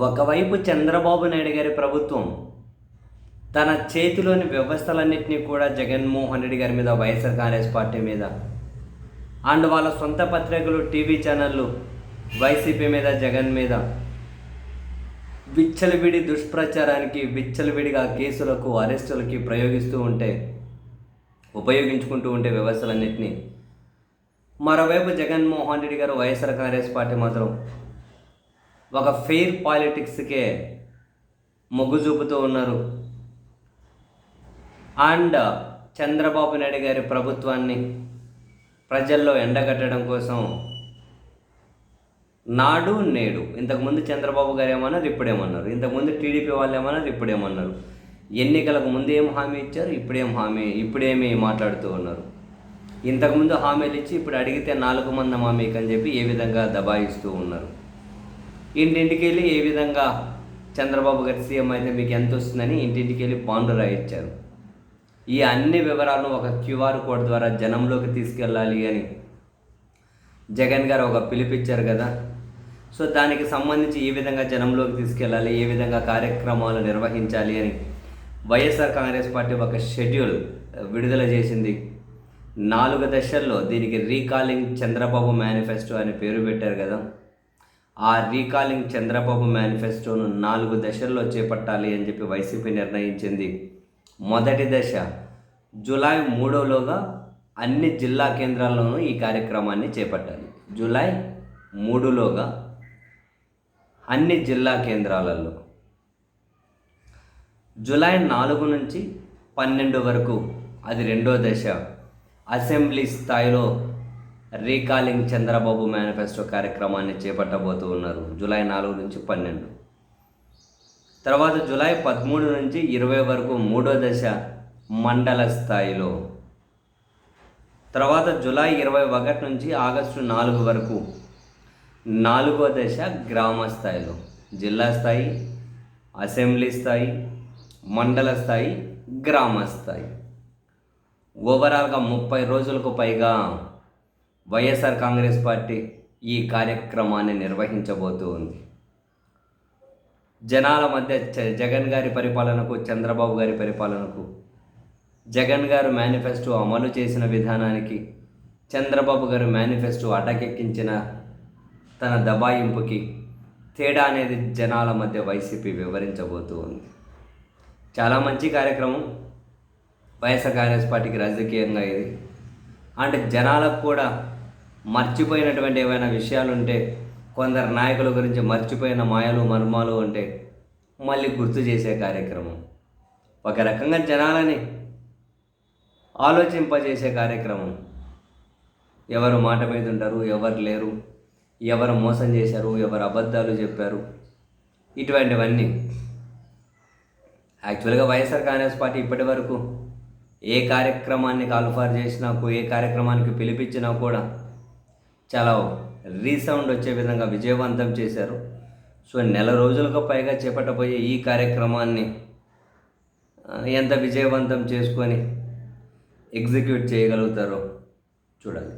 ఒకవైపు చంద్రబాబు నాయుడు గారి ప్రభుత్వం తన చేతిలోని వ్యవస్థలన్నింటినీ కూడా జగన్మోహన్ రెడ్డి గారి మీద వైఎస్ఆర్ కాంగ్రెస్ పార్టీ మీద అండ్ వాళ్ళ సొంత పత్రికలు టీవీ ఛానళ్ళు వైసీపీ మీద జగన్ మీద విచ్చలవిడి దుష్ప్రచారానికి విచ్చలవిడిగా కేసులకు అరెస్టులకి ప్రయోగిస్తూ ఉంటే ఉపయోగించుకుంటూ ఉంటే వ్యవస్థలన్నింటినీ. మరోవైపు జగన్మోహన్ రెడ్డి గారు వైఎస్ఆర్ కాంగ్రెస్ పార్టీ మాత్రం ఒక ఫెయిర్ పాలిటిక్స్కే మొగ్గు చూపుతూ ఉన్నారు. అండ్ చంద్రబాబు నాయుడు గారి ప్రభుత్వాన్ని ప్రజల్లో ఎండగట్టడం కోసం నాడు నేడు ఇంతకుముందు చంద్రబాబు గారు ఏమన్నారు ఇప్పుడేమన్నారు. ఇంతకుముందు టీడీపీ వాళ్ళు ఏమన్నారు ఇప్పుడేమన్నారు. ఎన్నికలకు ముందు ఏం హామీ ఇచ్చారు ఇప్పుడేం హామీ ఇప్పుడేమి మాట్లాడుతూ ఉన్నారు. ఇంతకుముందు హామీలు ఇచ్చి ఇప్పుడు అడిగితే నాలుగు మంది హామీకి అని చెప్పి ఏ విధంగా దబాయిస్తూ ఉన్నారు. ఇంటింటికి వెళ్ళి ఏ విధంగా చంద్రబాబు గారి సీఎం అయితే మీకు ఎంత వస్తుందని ఇంటింటికి వెళ్ళి పాండు రాయించారు ఈ అన్ని వివరాలను ఒక క్యూఆర్ కోడ్ ద్వారా జనంలోకి తీసుకెళ్ళాలి అని జగన్ గారు ఒక పిలిపిచ్చారు కదా. సో దానికి సంబంధించి ఏ విధంగా జనంలోకి తీసుకెళ్ళాలి ఏ విధంగా కార్యక్రమాలు నిర్వహించాలి అని వైఎస్ఆర్ కాంగ్రెస్ పార్టీ ఒక షెడ్యూల్ విడుదల చేసింది. నాలుగు దశల్లో దీనికి రీకాలింగ్ చంద్రబాబు మేనిఫెస్టో అని పేరు పెట్టారు కదా. ఆ రీకాలింగ్ చంద్రబాబు మేనిఫెస్టోను నాలుగు దశల్లో చేపట్టాలి అని చెప్పి వైసీపీ నిర్ణయించింది. మొదటి దశ జూలై మూడోలోగా అన్ని జిల్లా కేంద్రాల్లోనూ ఈ కార్యక్రమాన్ని చేపట్టాలి. జూలై మూడులోగా అన్ని జిల్లా కేంద్రాలలో. జూలై నాలుగు నుంచి పన్నెండు వరకు అది రెండో దశ. అసెంబ్లీ స్థాయిలో రీకాలింగ్ చంద్రబాబు మేనిఫెస్టో కార్యక్రమాన్ని చేపట్టబోతూ ఉన్నారు. జూలై నాలుగు నుంచి పన్నెండు. తర్వాత జూలై పదమూడు నుంచి ఇరవై వరకు మూడో దశ మండల స్థాయిలో. తర్వాత జూలై ఇరవై ఒకటి నుంచి ఆగస్టు నాలుగు వరకు నాలుగో దశ గ్రామ స్థాయిలో. జిల్లా స్థాయి అసెంబ్లీ స్థాయి మండల స్థాయి గ్రామ స్థాయి. ఓవరాల్గా ముప్పై రోజులకు పైగా వైఎస్ఆర్ కాంగ్రెస్ పార్టీ ఈ కార్యక్రమాన్ని నిర్వహించబోతూ ఉంది. జనాల మధ్య చ- జగన్ గారి పరిపాలనకు చంద్రబాబు గారి పరిపాలనకు జగన్ గారు మేనిఫెస్టో అమలు చేసిన విధానానికి చంద్రబాబు గారు మేనిఫెస్టో అటకెక్కించిన తన దబాయింపుకి తేడా అనేది జనాల మధ్య వైసీపీ వివరించబోతూ ఉంది. చాలా మంచి కార్యక్రమం. వైఎస్ఆర్ కాంగ్రెస్ పార్టీకి రాజకీయంగా ఇది. అంటే జనాలకు కూడా మర్చిపోయినటువంటి ఏవైనా విషయాలు ఉంటే కొందరు నాయకుల గురించి మర్చిపోయిన మాయలు మర్మాలు ఉంటే మళ్ళీ గుర్తు చేసే కార్యక్రమం. ఒక రకంగా జనాలని ఆలోచింపజేసే కార్యక్రమం. ఎవరు మాట మీద ఉంటారు ఎవరు లేరు ఎవరు మోసం చేశారు ఎవరు అబద్ధాలు చెప్పారు ఇటువంటివన్నీ. యాక్చువల్గా వైఎస్ఆర్ కాంగ్రెస్ పార్టీ ఇప్పటి వరకు ఏ కార్యక్రమాన్ని కాల్ఫార్ చేసినా ఏ కార్యక్రమానికి పిలిపించినా కూడా చాలా రీసౌండ్ వచ్చే విధంగా విజయవంతం చేశారు. సో నెల రోజులకు పైగా చేపట్టబోయే ఈ కార్యక్రమాన్ని ఎంత విజయవంతం చేసుకొని ఎగ్జిక్యూట్ చేయగలుగుతారో చూడాలి